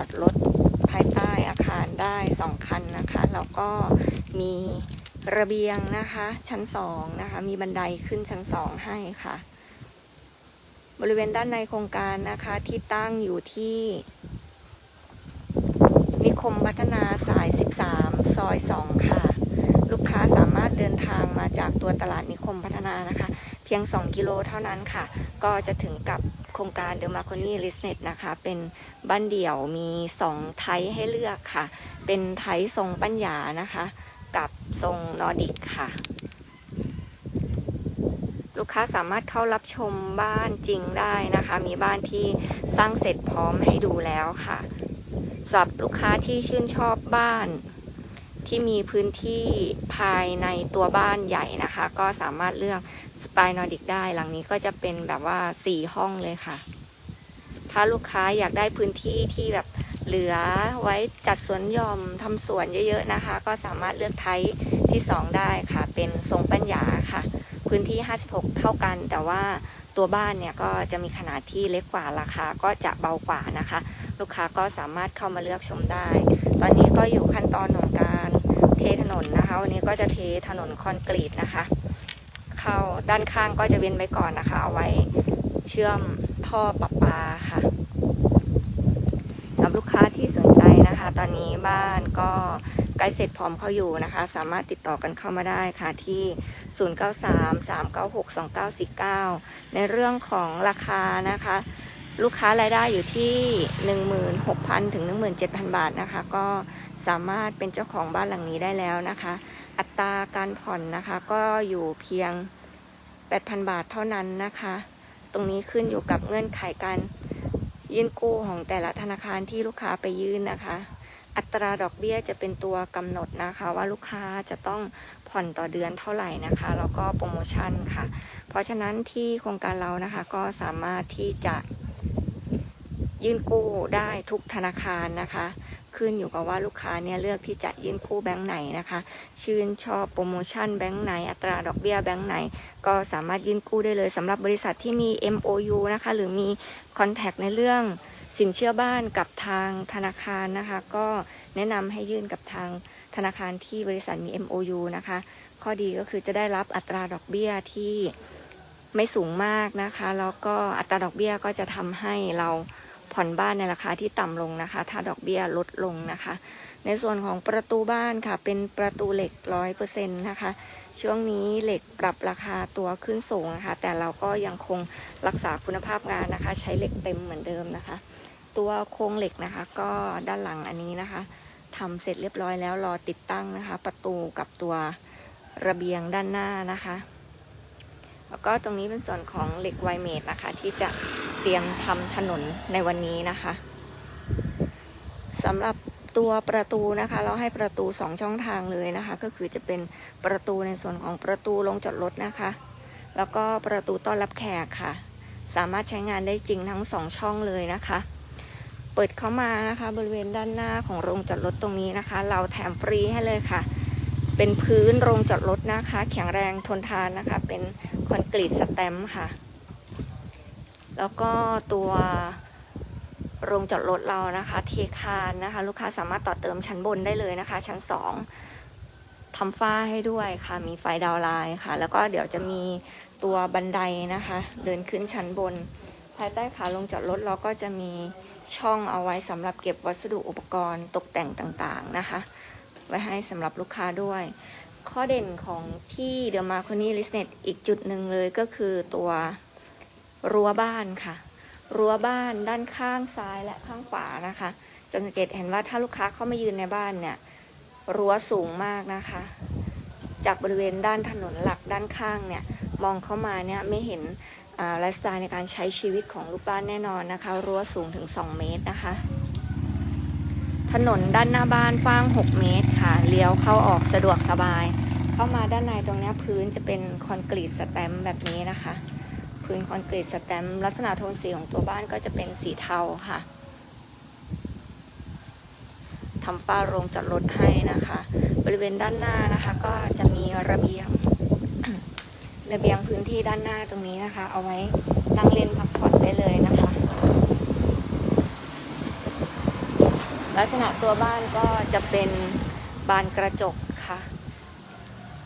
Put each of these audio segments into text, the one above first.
อดรถภายใต้อาคารได้ 2 คันนะคะแล้วก็มีระเบียงนะคะ ชั้น2นะคะ มีบันไดขึ้นชั้น2ให้ค่ะ บริเวณด้านในโครงการนะคะที่ตั้งอยู่ที่ นิคมพัฒนาสาย 13 ซอย 2 ค่ะ ลูกค้าสามารถเดินทางมาจากตัวตลาดนิคมพัฒนานะคะ เพียง 2 กิโลเท่านั้นค่ะ ก็จะถึงกับ ครงการเดอะมาโคนี่ลิสเน็ตนะคะ เป็นบ้านเดี่ยวมี 2 ไทยให้เลือกค่ะ เป็นไทยทรงปัญญานะคะ กับทรงนอร์ดิกค่ะ ลูกค้าสามารถเข้ารับชมบ้านจริงได้นะคะ มีบ้านที่สร้างเสร็จพร้อมให้ดูแล้วค่ะสำหรับลูกค้าที่ชื่นชอบบ้าน ที่มีพื้นที่ภายในตัวบ้านใหญ่นะคะ ก็สามารถเลือกสไตล์นอร์ดิกได้ หลังนี้ก็จะเป็นแบบว่า4ห้องเลยค่ะ ถ้าลูกค้าอยากได้พื้นที่ที่แบบเหลือไว้จัดสวนย่อมทำสวนเยอะๆนะคะ ก็สามารถเลือกไทยที่ 2 ได้ค่ะ เป็นทรงปัญญาค่ะ พื้นที่ 56 เท่ากัน แต่ว่าตัวบ้านเนี่ยก็จะมีขนาดที่เล็กกว่าราคาก็จะเบากว่านะคะ ลูกค้าก็สามารถเข้ามาเลือกชมได้ ตอนนี้ก็อยู่ขั้นตอนของการ เทถนนนะคะ วันนี้ก็จะเทถนนคอนกรีตนะคะ เข้าด้านข้างก็จะเว้นไว้ก่อนนะคะ เอาไว้เชื่อมท่อประปาค่ะสำหรับลูกค้าที่สนใจนะคะ ตอนนี้บ้านก็ใกล้เสร็จพร้อมเข้าอยู่นะคะ สามารถติดต่อกันเข้ามาได้ค่ะที่ 0933962949 ในเรื่องของราคานะคะ ลูกค้ารายได้อยู่ที่ 16,000 ถึง 17,000 บาทนะคะ ก็ สามารถเป็นเจ้าของบ้านหลังนี้ได้แล้วนะคะ อัตราการผ่อนนะคะก็อยู่เพียง 8,000 บาทเท่านั้นนะคะ ตรงนี้ขึ้นอยู่กับเงื่อนไขการยื่นกู้ของแต่ละธนาคารที่ลูกค้าไปยื่นนะคะ อัตราดอกเบี้ยจะเป็นตัวกำหนดนะคะ ว่าลูกค้าจะต้องผ่อนต่อเดือนเท่าไหร่นะคะ แล้วก็โปรโมชั่นค่ะ เพราะฉะนั้นที่โครงการเรานะคะก็สามารถที่จะยื่นกู้ได้ทุกธนาคารนะคะ ขึ้นอยู่กับว่าลูกค้าเนี่ยเลือกที่จะยื่นกู้แบงค์ไหนนะคะ ชื่นชอบโปรโมชั่นแบงค์ไหน อัตราดอกเบี้ยแบงค์ไหน ก็สามารถยื่นกู้ได้เลยสำหรับบริษัทที่มี MOU นะคะ หรือมีคอนแทคในเรื่องสินเชื่อบ้านกับทางธนาคารนะคะ ก็แนะนำให้ยื่นกับทางธนาคารที่บริษัทมี MOU นะคะ ข้อดีก็คือจะได้รับอัตราดอกเบี้ยที่ไม่สูงมากนะคะ แล้วก็อัตราดอกเบี้ยก็จะทำให้เรา ผ่อนบ้านในราคาที่ต่ำลงนะคะ ถ้าดอกเบี้ยลดลงนะคะ ในส่วนของประตูบ้านค่ะ เป็นประตูเหล็กร้อยเปอร์เซ็นต์นะคะ ช่วงนี้เหล็กปรับราคาตัวขึ้นสูงนะคะ แต่เราก็ยังคงรักษาคุณภาพงานนะคะ ใช้เหล็กเต็มเหมือนเดิมนะคะ ตัวโครงเหล็กนะคะ ก็ด้านหลังอันนี้นะคะทำเสร็จเรียบร้อยแล้วรอติดตั้งนะคะ ประตูกับตัวระเบียงด้านหน้านะคะ แล้วก็ตรงนี้เป็นส่วนของเหล็กไวเมดนะคะ ที่จะ เตรียมทำถนนในวันนี้นะคะสำหรับตัวประตูนะคะ เราให้ประตูสองช่องทางเลยนะคะ ก็คือจะเป็นประตูในส่วนของประตูลงจอดรถนะคะ แล้วก็ประตูต้อนรับแขกค่ะ สามารถใช้งานได้จริงทั้งสองช่องเลยนะคะ เปิดเข้ามานะคะ บริเวณด้านหน้าของโรงจอดรถตรงนี้นะคะ เราแถมฟรีให้เลยค่ะ เป็นพื้นโรงจอดรถนะคะ แข็งแรงทนทานนะคะ เป็นคอนกรีตสแตมป์ค่ะ แล้วก็ตัวโรงจอดรถเรานะคะ เทคานนะคะ ลูกค้าสามารถต่อเติมชั้นบนได้เลยนะคะ ชั้นสองทำฝ้าให้ด้วยค่ะ มีไฟดาวไลน์ค่ะ แล้วก็เดี๋ยวจะมีตัวบันไดนะคะ เดินขึ้นชั้นบน ภายใต้ขาลงจอดรถเราก็จะมีช่องเอาไว้สำหรับเก็บวัสดุอุปกรณ์ตกแต่งต่างๆนะคะ ไว้ให้สำหรับลูกค้าด้วย ข้อเด่นของที่เดอะมาร์คนี่ลิสเน็ตอีกจุดหนึ่งเลยก็คือตัว รั้วบ้านค่ะ รั้วบ้านด้านข้างซ้ายและข้างขวานะคะจะสังเกตเห็นว่าถ้าลูกค้าเข้ามายืนในบ้านเนี่ยรั้วสูงมากนะคะ จากบริเวณด้านถนนหลักด้านข้างเนี่ยมองเข้ามาเนี่ยไม่เห็นไลฟ์สไตล์ในการใช้ชีวิตของลูกบ้านแน่นอนนะคะ รั้วสูงถึง 2 เมตรนะคะ ถนนด้านหน้าบ้านกว้าง 6 เมตรค่ะ เลี้ยวเข้าออกสะดวกสบาย เข้ามาด้านในตรงนี้พื้นจะเป็นคอนกรีตสแตมป์แบบนี้นะคะ พื้นคอนกรีตสแตมลักษณะโทนสีของตัวบ้านก็จะเป็นสีเทาค่ะทำฝ้าโรงจอดรถให้นะคะ บริเวณด้านหน้านะคะ ก็จะมีระเบียง ระเบียงพื้นที่ด้านหน้าตรงนี้นะคะ เอาไว้นั่งเล่นพักผ่อนได้เลยนะคะ ลักษณะตัวบ้านก็จะเป็นบานกระจกค่ะ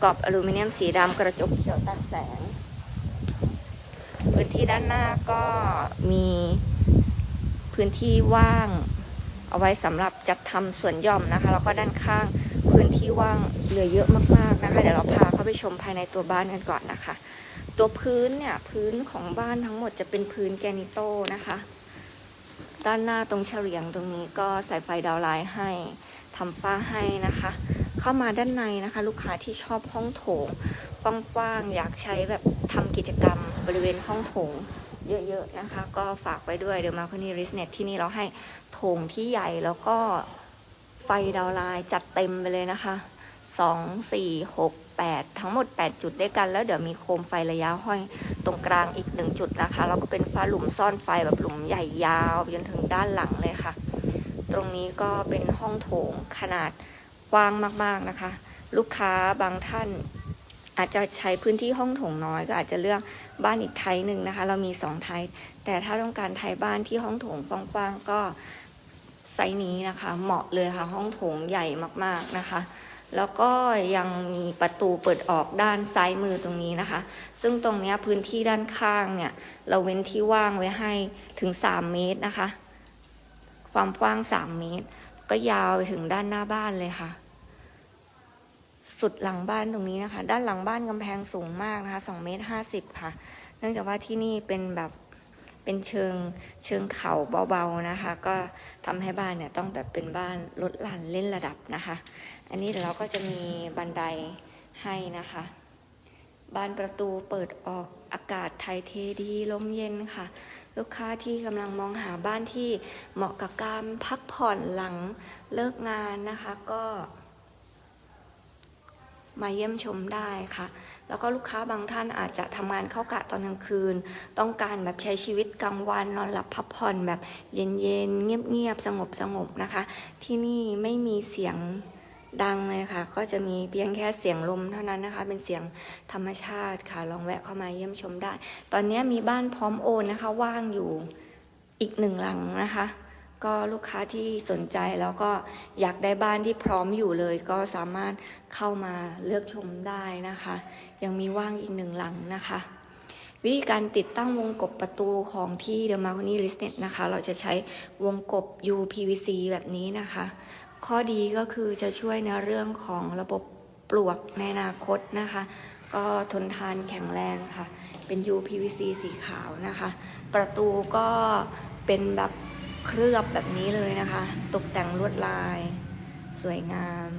กรอบอลูมิเนียมสีดำกระจกเขียวตัดแสง พื้นที่ด้านหน้าก็มีพื้นที่ว่างเอาไว้สำหรับจัดทำสวนหย่อมนะคะ แล้วก็ด้านข้างพื้นที่ว่างเหลือเยอะมากๆนะคะ เดี๋ยวเราพาเข้าไปชมภายในตัวบ้านกันก่อนนะคะ ตัวพื้นเนี่ยพื้นของบ้านทั้งหมดจะเป็นพื้นแกนิโตนะคะ ด้านหน้าตรงเฉลียงตรงนี้ก็ใส่ไฟดาวไลน์ให้ทำฝ้าให้นะคะ เข้ามาด้านในนะคะ ลูกค้าที่ชอบห้องโถง กว้างๆอยากใช้แบบทำกิจกรรมบริเวณห้องโถงเยอะๆนะคะ ก็ฝากไว้ด้วยเดี๋ยวมาคนี้ริสเน็ตที่นี่เราให้โถงที่ใหญ่แล้วก็ไฟดาวไลน์จัดเต็มไปเลยนะคะสองสี่หกแปดทั้งหมด 8 จุดด้วยกัน แล้วเดี๋ยวมีโคมไฟระยะห้อยตรงกลางอีกหนึ่งจุดนะคะ แล้วก็เป็นฟ้าหลุมซ่อนไฟแบบหลุมใหญ่ยาวจนถึงด้านหลังเลยค่ะ ตรงนี้ก็เป็นห้องโถงขนาดกว้างมากๆนะคะ ลูกค้าบางท่าน อาจจะใช้พื้นที่ห้องโถงน้อยก็อาจจะเลือกบ้านอีกไทยหนึ่งนะคะ เรามีสองไทย แต่ถ้าต้องการไทยบ้านที่ห้องโถงกว้างๆก็ไซส์นี้นะคะ เหมาะเลยค่ะ ห้องโถงใหญ่มากๆนะคะ แล้วก็ยังมีประตูเปิดออกด้านซ้ายมือตรงนี้นะคะ ซึ่งตรงเนี้ยพื้นที่ด้านข้างเนี่ย เราเว้นที่ว่างไว้ให้ถึง 3 เมตรนะคะ ความกว้าง 3 เมตร ก็ยาวไปถึงด้านหน้าบ้านเลยค่ะ สุดหลังบ้านตรงนี้นะคะ ด้านหลังบ้านกำแพงสูงมากนะคะ2เมตร50ค่ะ เนื่องจากว่าที่นี่เป็นแบบเป็นเชิงเชิงเขาเบาๆนะคะ ก็ทำให้บ้านเนี่ยต้องแบบเป็นบ้านลดหลั่นเล่นระดับนะคะ อันนี้เดี๋ยวเราก็จะมีบันไดให้นะคะบานประตูเปิดออกอากาศไทยเทดีลมเย็นค่ะ ลูกค้าที่กำลังมองหาบ้านที่เหมาะกับการพักผ่อนหลังเลิกงานนะคะ ก็ มาเยี่ยมชมได้ค่ะ แล้วก็ลูกค้าบางท่านอาจจะทำงานเข้ากะตอนกลางคืน ต้องการแบบใช้ชีวิตกลางวันนอนหลับพักผ่อนแบบเย็นๆ เงียบๆ สงบๆนะคะ ที่นี่ไม่มีเสียงดังเลยค่ะ ก็จะมีเพียงแค่เสียงลมเท่านั้นนะคะ เป็นเสียงธรรมชาติค่ะ ลองแวะเข้ามาเยี่ยมชมได้ ตอนนี้มีบ้านพร้อมโอนนะคะ ว่างอยู่อีกหนึ่งหลังนะคะ ก็ลูกค้าที่สนใจแล้วก็อยากได้บ้านที่พร้อมอยู่เลย ก็สามารถเข้ามาเลือกชมได้นะคะ ยังมีว่างอีกหนึ่งหลังนะคะ วิธีการติดตั้งวงกบประตูของที่ The m a r c o n i l i s t e t นะคะ เราจะใช้วงกบ UPVC แบบนี้นะคะ ข้อดีก็คือจะช่วยในเรื่องของระบบปลวกในอนาคตนะคะ ก็ทนทานแข็งแรงค่ะ เป็น UPVC สีขาวนะคะ ประตูก็เป็นแบบ เคลือบแบบนี้เลยนะคะ ตกแต่งลวดลาย สวยงาม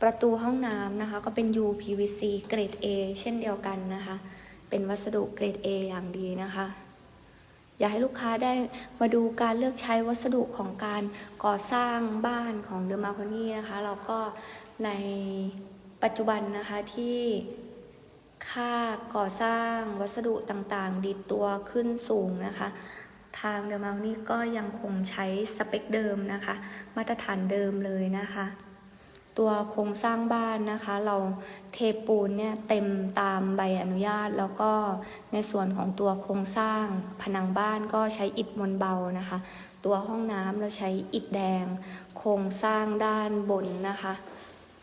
ประตูห้องน้ำนะคะ ก็เป็น UPVC เกรด A เช่นเดียวกันนะคะ เป็นวัสดุเกรด A อย่างดีนะคะ อยากให้ลูกค้าได้มาดูการเลือกใช้วัสดุของการก่อสร้างบ้านของเดอะมาคอนี่นะคะแล้วก็ในปัจจุบันนะคะที่ ค่าก่อสร้างวัสดุต่างๆ ดีตัวขึ้นสูงนะคะ ทางเดอะมาคอนี่ก็ยังคงใช้สเปคเดิมนะคะ มาตรฐานเดิมเลยนะคะ ตัวโครงสร้างบ้านนะคะ เราเทปูนเนี่ยเต็มตามใบอนุญาต แล้วก็ในส่วนของตัวโครงสร้างผนังบ้านก็ใช้อิฐมวลเบานะคะ ตัวห้องน้ำเราใช้อิฐแดง โครงสร้างด้านบนนะคะ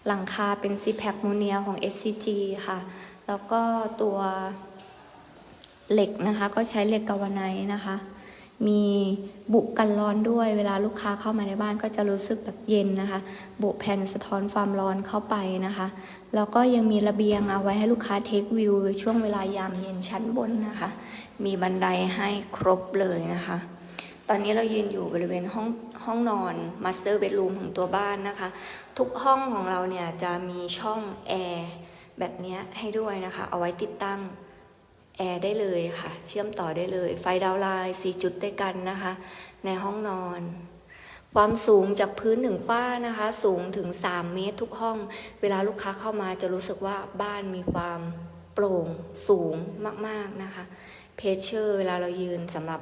หลังคาเป็นซีแพคโมเนียของ SCG ค่ะ แล้วก็ตัวเหล็กนะคะ ก็ใช้เหล็กกาวไนนะคะ มีบุกันร้อนด้วย เวลาลูกค้าเข้ามาในบ้านก็จะรู้สึกแบบเย็นนะคะ บุแผ่นสะท้อนความร้อนเข้าไปนะคะ แล้วก็ยังมีระเบียงเอาไว้ให้ลูกค้าเทควิวช่วงเวลายามเย็นชั้นบนนะคะ มีบันไดให้ครบเลยนะคะตอนนี้เรายืนอยู่บริเวณห้องห้องนอนมาสเตอร์เบดรูมของตัวบ้านนะคะ ทุกห้องของเราเนี่ยจะมีช่องแอร์ แบบนี้ให้ด้วยนะคะ เอาไว้ติดตั้งแอร์ได้เลยค่ะ เชื่อมต่อได้เลย ไฟดาวไลน์4จุดด้วยกันนะคะ ในห้องนอน ความสูงจากพื้นถึงฝ้านะคะ สูงถึง 3 เมตรทุกห้อง เวลาลูกค้าเข้ามาจะรู้สึกว่าบ้านมีความโปร่งสูงมาก ๆ นะคะเพชเชอร์เวลาเรายืนสำหรับ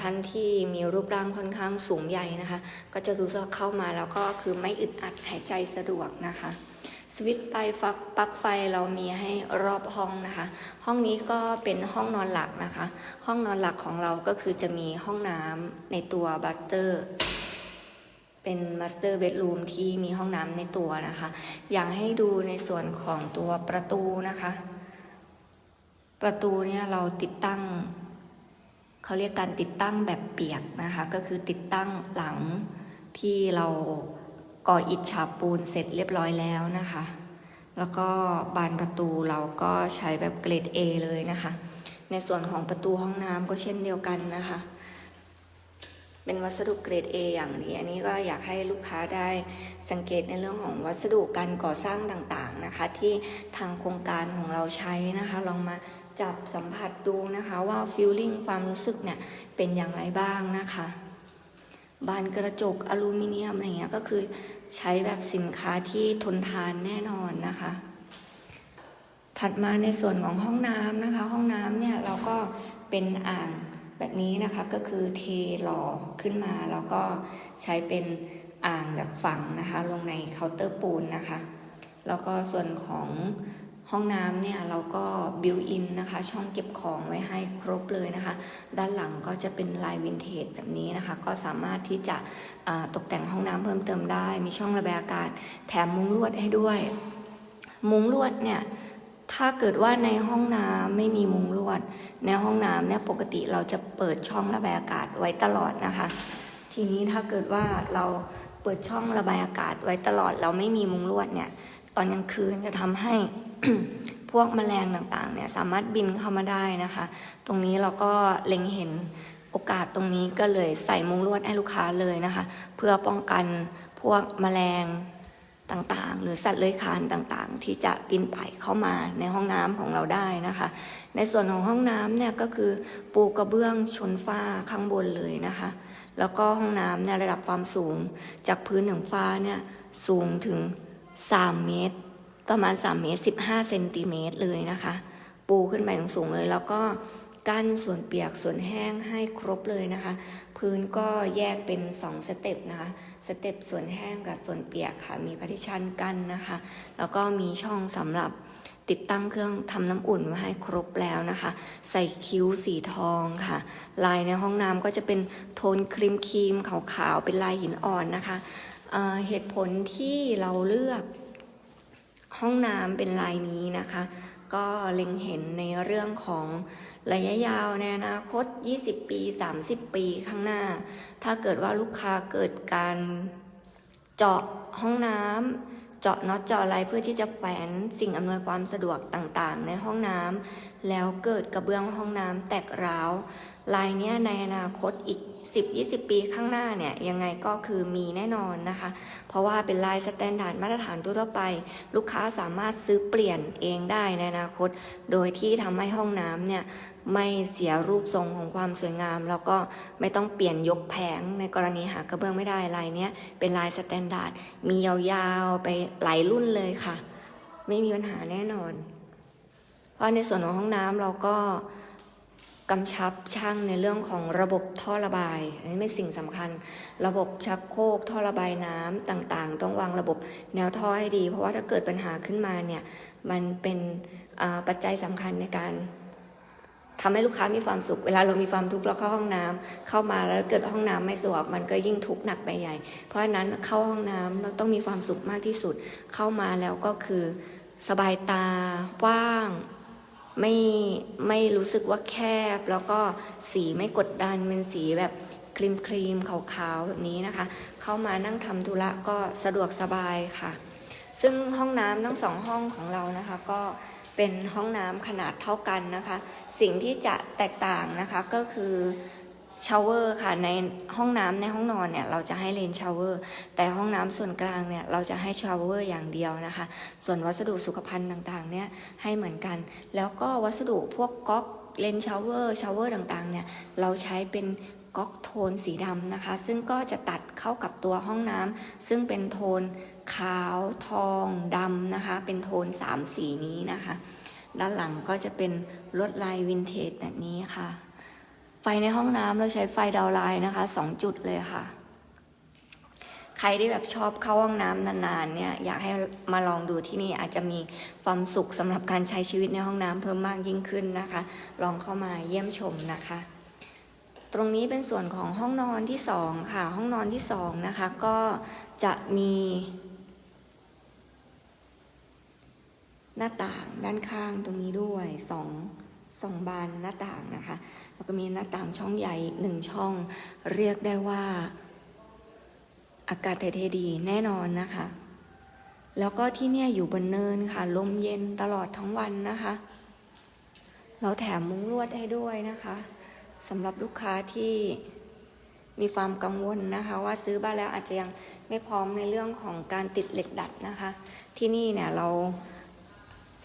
ท่านที่มีรูปร่างค่อนข้างสูงใหญ่นะคะ ก็จะรู้สึกเข้ามาแล้วก็คือไม่อึดอัดหายใจสะดวกนะคะ วิตช์ไฟฟักปลั๊กไฟเรามีให้รอบห้องนะคะ ห้องนี้ก็เป็นห้องนอนหลักนะคะ ห้องนอนหลักของเราก็คือจะมีห้องน้ำในตัวบัตเตอร์เป็นมาสเตอร์เบดรูมที่มีห้องน้ำในตัวนะคะ อยากให้ดูในส่วนของตัวประตูนะคะ ประตูเนี่ยเราติดตั้งเขาเรียกการติดตั้งแบบเปียกนะคะ ก็คือติดตั้งหลังที่เรา ก่ออิฐฉาบปูนเสร็จเรียบร้อยแล้วนะคะ แล้วก็บานประตูเราก็ใช้แบบเกรด A เลยนะคะ ในส่วนของประตูห้องน้ำก็เช่นเดียวกันนะคะ เป็นวัสดุเกรด A อย่างนี้ อันนี้ก็อยากให้ลูกค้าได้สังเกตในเรื่องของวัสดุการก่อสร้างต่างๆนะคะ ที่ทางโครงการของเราใช้นะคะ ลองมาจับสัมผัสดูนะคะว่าฟีลลิ่งความรู้สึกเนี่ยเป็นอย่างไรบ้างนะคะ บานกระจกอลูมิเนียมอะไรเงี้ยก็คือใช้แบบสินค้าที่ทนทานแน่นอนนะคะ ถัดมาในส่วนของห้องน้ำนะคะ ห้องน้ำเนี่ยเราก็เป็นอ่างแบบนี้นะคะก็คือเทหล่อขึ้นมาแล้วก็ใช้เป็นอ่างแบบฝังนะคะ ลงในเคาน์เตอร์ปูนนะคะ แล้วก็ส่วนของ ห้องน้ำเนี่ยเราก็บิวอินนะคะ ช่องเก็บของไว้ให้ครบเลยนะคะ ด้านหลังก็จะเป็นลายวินเทจแบบนี้นะคะ ก็สามารถที่จะตกแต่งห้องน้ำเพิ่มเติมได้ มีช่องระบายอากาศ แถมมุ้งลวดให้ด้วย มุ้งลวดเนี่ยถ้าเกิดว่าในห้องน้ำไม่มีมุ้งลวด ในห้องน้ำเนี่ยปกติเราจะเปิดช่องระบายอากาศไว้ตลอดนะคะ ทีนี้ถ้าเกิดว่าเราเปิดช่องระบายอากาศไว้ตลอด เราไม่มีมุ้งลวดเนี่ย ตอนกลางคืนจะทำให้ พวกแมลงต่างๆเนี่ยสามารถบินเข้ามาได้นะคะ ตรงนี้เราก็เล็งเห็นโอกาสตรงนี้ก็เลยใส่มุ้งลวดให้ลูกค้าเลยนะคะ เพื่อป้องกันพวกแมลงต่างๆ หรือสัตว์เลื้อยคลานต่างๆ ที่จะบินไปเข้ามาในห้องน้ำของเราได้นะคะ ในส่วนของห้องน้ำเนี่ยก็คือปูกระเบื้องชนฝ้าข้างบนเลยนะคะ แล้วก็ห้องน้ำเนี่ยระดับความสูงจากพื้นถึงฟ้าเนี่ยสูงถึง 3 เมตร ประมาณ3เมตร15เซนติเมตรเลยนะคะ ปูขึ้นไปสูงเลย แล้วก็กั้นส่วนเปียกส่วนแห้งให้ครบเลยนะคะ พื้นก็แยกเป็น 2 สเต็ปนะคะ สเต็ปส่วนแห้งกับส่วนเปียกค่ะ มีพาร์ติชันกั้นนะคะ แล้วก็มีช่องสำหรับติดตั้งเครื่องทำน้ำอุ่นไว้ให้ครบแล้วนะคะ ใส่คิ้วสีทองค่ะ ลายในห้องน้ำก็จะเป็นโทนครีมครีมขาวๆ เป็นลายหินอ่อนนะคะเเหตุผลที่เราเลือก ห้องน้ำเป็นลายนี้นะคะ ก็เล็งเห็นในเรื่องของระยะยาวในอนาคต 20 ปี 30 ปีข้างหน้า ถ้าเกิดว่าลูกค้าเกิดการเจาะห้องน้ำเจาะน็อตเจาะอะไรเพื่อที่จะแขวนสิ่งอำนวยความสะดวกต่างๆ ในห้องน้ำแล้วเกิดกระเบื้องห้องน้ำแตกร้าว ลายนี้ในอนาคตอีก 10-20 ปีข้างหน้าเนี่ยยังไงก็คือมีแน่นอนนะคะ เพราะว่าเป็นลายสแตนดาร์ดมาตรฐานทั่วไป ลูกค้าสามารถซื้อเปลี่ยนเองได้ในอนาคต โดยที่ทำให้ห้องน้ำเนี่ยไม่เสียรูปทรงของความสวยงาม แล้วก็ไม่ต้องเปลี่ยนยกแผงในกรณีหากระเบื้องไม่ได้ลายเนี้ยเป็นลายสแตนดาร์ดมียาวๆไปหลายรุ่นเลยค่ะ ไม่มีปัญหาแน่นอน เพราะในส่วนของห้องน้ำเราก็ กำชับช่างในเรื่องของระบบท่อระบาย อันนี้เป็นสิ่งสำคัญ ระบบชักโครกท่อระบายน้ำต่างๆ ต้องวางระบบแนวท่อให้ดี เพราะว่าถ้าเกิดปัญหาขึ้นมาเนี่ยมันเป็นปัจจัยสำคัญในการทำให้ลูกค้ามีความสุข เวลาเรามีความทุกข์เราเข้าห้องน้ำเข้ามาแล้วเกิดห้องน้ำไม่สะดวกมันก็ยิ่งทุกข์หนักไปใหญ่ เพราะฉะนั้นเข้าห้องน้ำเราต้องมีความสุขมากที่สุด เข้ามาแล้วก็คือสบายตาว่าง ไม่ไม่รู้สึกว่าแคบ แล้วก็สีไม่กดดันเป็นสีแบบครีมครีมขาวๆแบบนี้นะคะ เข้ามานั่งทำธุระก็สะดวกสบายค่ะ ซึ่งห้องน้ำทั้งสองห้องของเรานะคะ ก็เป็นห้องน้ำขนาดเท่ากันนะคะ สิ่งที่จะแตกต่างนะคะก็คือ ชาวเวอร์ค่ะในห้องน้ำในห้องนอนเนี่ยเราจะให้เลนชาวเวอร์แต่ห้องน้ำส่วนกลางเนี่ยเราจะให้ชาวเวอร์อย่างเดียวนะคะ ส่วนวัสดุสุขภัณฑ์ต่างๆเนี่ยให้เหมือนกัน แล้วก็วัสดุพวกก๊อกเลนชาวเวอร์ชาวเวอร์ต่างๆเนี่ยเราใช้เป็นก๊อกโทนสีดำนะคะ ซึ่งก็จะตัดเข้ากับตัวห้องน้ำซึ่งเป็นโทนขาวทองดำนะคะ เป็นโทนสามสีนี้นะคะ ด้านหลังก็จะเป็นลวดลายวินเทจแบบนี้ค่ะ ไฟในห้องน้ำเราใช้ไฟดาวไลน์นะคะสองจุดเลยค่ะ ใครที่แบบชอบเข้าห้องน้ำนานๆเนี่ยอยากให้มาลองดูที่นี่อาจจะมีความสุขสำหรับการใช้ชีวิตในห้องน้ำเพิ่มมากยิ่งขึ้นนะคะ ลองเข้ามาเยี่ยมชมนะคะ ตรงนี้เป็นส่วนของห้องนอนที่สองค่ะ ห้องนอนที่สองนะคะ ก็จะมีหน้าต่างด้านข้างตรงนี้ด้วยสองสองบานหน้าต่างนะคะ แล้วก็มีหน้าต่างช่องใหญ่หนึ่งช่อง เรียกได้ว่า อากาศถ่ายเทดีแน่นอนนะคะ แล้วก็ที่เนี่ยอยู่บนเนินค่ะ ลมเย็นตลอดทั้งวันนะคะ เราแถมมุ้งลวดให้ด้วยนะคะสำหรับลูกค้าที่มีความกังวลนะคะ ว่าซื้อบ้านแล้วอาจจะยังไม่พร้อมในเรื่องของการติดเหล็กดัดนะคะ ที่นี่เนี่ยเรา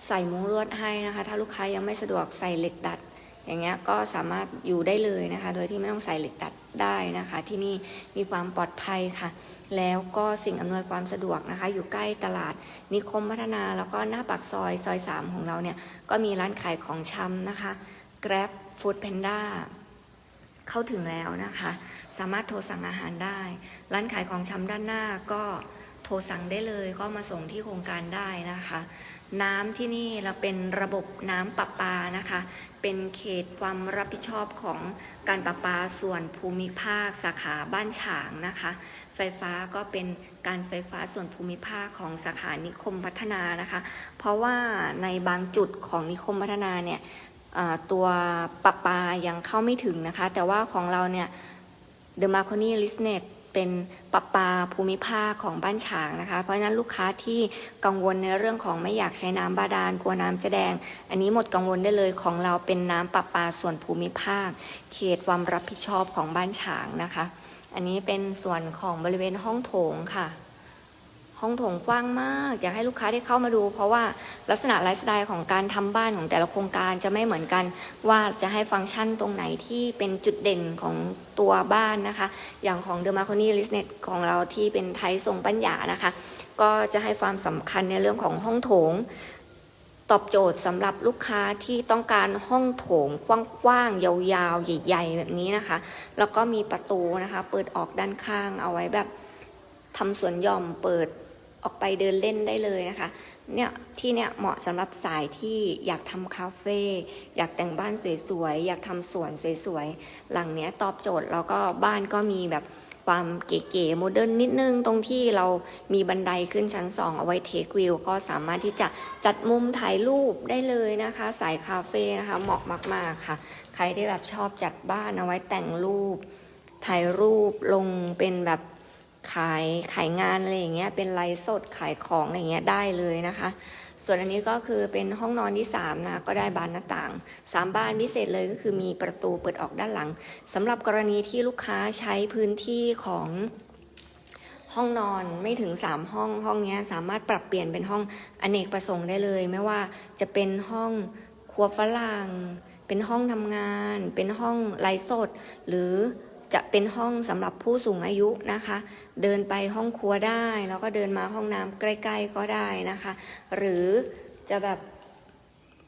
ใส่มุ้งลวดให้นะคะ ถ้าลูกค้ายังไม่สะดวกใส่เหล็กดัด อย่างเงี้ยก็สามารถอยู่ได้เลยนะคะ โดยที่ไม่ต้องใส่เหล็กดัดได้นะคะ ที่นี่มีความปลอดภัยค่ะ แล้วก็สิ่งอำนวยความสะดวกนะคะ อยู่ใกล้ตลาดนิคมพัฒนา แล้วก็หน้าปากซอยซอยสามของเราเนี่ยก็มีร้านขายของชำนะคะ Grab Food Panda เข้าถึงแล้วนะคะ สามารถโทรสั่งอาหารได้ ร้านขายของชำด้านหน้าก็โทรสั่งได้เลยก็มาส่งที่โครงการได้นะคะ น้ำที่นี่เราเป็นระบบน้ำประปานะคะ เป็นเขตความรับผิดชอบของการประปาส่วนภูมิภาคสาขาบ้านฉางนะคะ ไฟฟ้าก็เป็นการไฟฟ้าส่วนภูมิภาคของสาขานิคมพัฒนานะคะ เพราะว่าในบางจุดของนิคมพัฒนาเนี่ยตัวประปายังเข้าไม่ถึงนะคะ แต่ว่าของเราเนี่ย The Marconi l i s n e t เป็นประปาภูมิภาคของบ้านฉางนะคะ เพราะฉะนั้นลูกค้าที่กังวลในเรื่องของไม่อยากใช้น้ำบาดาลกลัวน้ำจะแดง อันนี้หมดกังวลได้เลยของเราเป็นน้ำประปาส่วนภูมิภาค เขตความรับผิดชอบของบ้านฉางนะคะ อันนี้เป็นส่วนของบริเวณห้องโถงค่ะ ห้องโถงกว้างมาก อยากให้ลูกค้าได้เข้ามาดู เพราะว่าลักษณะไลฟ์สไตล์ของการทำบ้านของแต่ละโครงการจะไม่เหมือนกัน ว่าจะให้ฟังก์ชันตรงไหนที่เป็นจุดเด่นของตัวบ้านนะคะ อย่างของ The Marconi l i s n e t ของเราที่เป็นไทยทรงปัญญานะคะ ก็จะให้ความสำคัญในเรื่องของห้องโถง ตอบโจทย์สำหรับลูกค้าที่ต้องการห้องโถงกว้างๆยาวๆ ใหญ่ ๆ แบบนี้นะคะ แล้วก็มีประตูนะคะ เปิดออกด้านข้างเอาไว้แบบทำสวนหย่อมเปิด ออกไปเดินเล่นได้เลยนะคะ เนี่ยที่เนี่ยเหมาะสำหรับสายที่อยากทำคาเฟ่อยากแต่งบ้านสวยๆ อยากทำสวนสวยๆ หลังเนี้ยตอบโจทย์แล้วก็บ้านก็มีแบบความเก๋ๆโมเดิร์นนิดนึง ตรงที่เรามีบันไดขึ้นชั้น 2 เอาไว้เทควิว ก็สามารถที่จะจัดมุมถ่ายรูปได้เลยนะคะ สายคาเฟ่นะคะเหมาะมาก ๆ ค่ะ ใครที่แบบชอบจัดบ้านเอาไว้แต่งรูป ถ่ายรูปลงเป็นแบบ ขายขายงานอะไรอย่างเงี้ยเป็นไลฟ์สดขายของอะไรเงี้ยได้เลยนะคะ ส่วนอันนี้ก็คือเป็นห้องนอนที่3นะก็ได้บานหน้าต่าง3บานพิเศษเลยก็คือมีประตูเปิดออกด้านหลังสำหรับกรณีที่ลูกค้าใช้พื้นที่ของห้องนอนไม่ถึง 3 ห้องห้องนี้สามารถปรับเปลี่ยนเป็นห้องอเนกประสงค์ได้เลย ไม่ว่าจะเป็นห้องครัวฝรั่งเป็นห้องทำงาน เป็นห้องไลฟ์สด หรือ จะเป็นห้องสำหรับผู้สูงอายุนะคะ เดินไปห้องครัวได้ แล้วก็เดินมาห้องน้ำใกล้ ๆ ก็ได้นะคะ หรือจะแบบ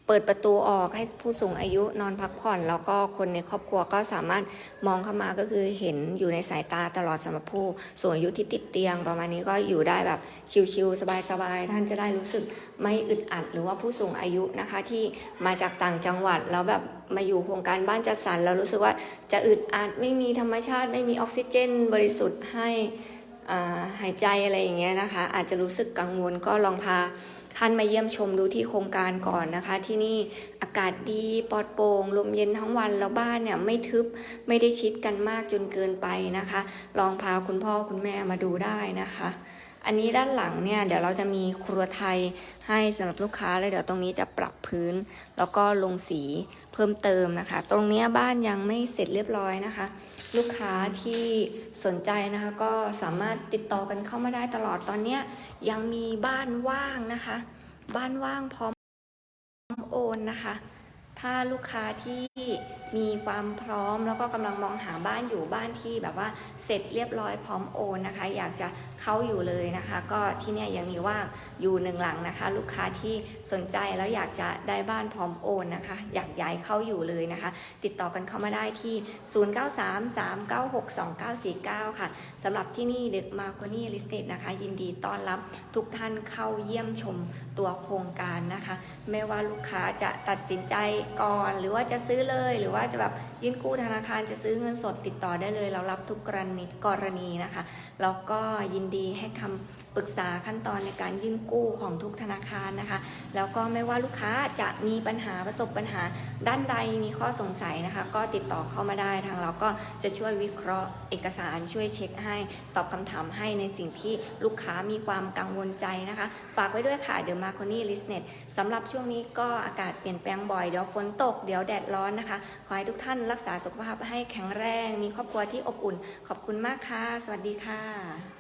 เปิดประตูออกให้ผู้สูงอายุนอนพักผ่อน แล้วก็คนในครอบครัวก็สามารถมองเข้ามาก็คือเห็นอยู่ในสายตาตลอดสำหรับผู้สูงอายุที่ติดเตียง ประมาณนี้ก็อยู่ได้แบบชิลๆสบายๆ ท่านจะได้รู้สึกไม่อึดอัด หรือว่าผู้สูงอายุนะคะที่มาจากต่างจังหวัดแล้วแบบมาอยู่โครงการบ้านจัดสรรแล้วรู้สึกว่าจะอึดอัดไม่มีธรรมชาติไม่มีออกซิเจน บริสุทธิ์ให้อ่าหายใจอะไรอย่างเงี้ยนะคะ อาจจะรู้สึกกังวลก็ลองพา ท่านมาเยี่ยมชมดูที่โครงการก่อนนะคะ ที่นี่อากาศดีปลอดโปร่งลมเย็นทั้งวันแล้วบ้านเนี่ยไม่ทึบไม่ได้ชิดกันมากจนเกินไปนะคะ ลองพาคุณพ่อคุณแม่มาดูได้นะคะอันนี้ด้านหลังเนี่ยเดี๋ยวเราจะมีครัวไทยให้สำหรับลูกค้าเลยเดี๋ยวตรงนี้จะปรับพื้น แล้วก็ลงสีเพิ่มเติมนะคะ ตรงนี้บ้านยังไม่เสร็จเรียบร้อยนะคะ ลูกค้าที่สนใจนะคะก็สามารถติดต่อกันเข้ามาได้ตลอดตอนนี้ยังมีบ้านว่างนะคะ บ้านว่างพร้อมโอนนะคะ ถ้าลูกค้าที่มีความพร้อมแล้วก็กำลังมองหาบ้านอยู่บ้านที่แบบว่าเสร็จเรียบร้อยพร้อมโอนนะคะ อยากจะเข้าอยู่เลยนะคะ ก็ที่เนี่ยยังมีว่างอยู่หนึ่งหลังนะคะ ลูกค้าที่สนใจแล้วอยากจะได้บ้านพร้อมโอนนะคะ อยากย้ายเข้าอยู่เลยนะคะ ติดต่อกันเข้ามาได้ที่ 0933962949 ค่ะสำหรับที่นี่เด็กมาโกนี่ลิสเตนะคะ ยินดีต้อนรับทุกท่านเข้าเยี่ยมชม ตัวโครงการนะคะ ไม่ว่าลูกค้าจะตัดสินใจก่อน หรือว่าจะซื้อเลย หรือว่าจะแบบยื่นกู้ธนาคารจะซื้อเงินสดติดต่อได้เลย เรารับทุกกรณีกรณีนะคะแล้วก็ยินดีให้คำ ปรึกษาขั้นตอนในการยื่นกู้ของทุกธนาคารนะคะ แล้วก็ไม่ว่าลูกค้าจะมีปัญหาประสบปัญหาด้านใดมีข้อสงสัยนะคะ ก็ติดต่อเข้ามาได้ทางเราก็จะช่วยวิเคราะห์เอกสารช่วยเช็คให้ตอบคำถามให้ในสิ่งที่ลูกค้ามีความกังวลใจนะคะ ฝากไว้ด้วยค่ะเดี๋ยวมาค n นี่ลิสเน็ตสำหรับช่วงนี้ก็อากาศเปลี่ยนแปลงบ่อยเดี๋ยวฝนตกเดี๋ยวแดดร้อนนะคะ ขอให้ทุกท่านรักษาสุขภาพให้แข็งแรง มีครอบครัวที่อบอุ่น ขอบคุณมากค่ะ สวัสดีค่ะ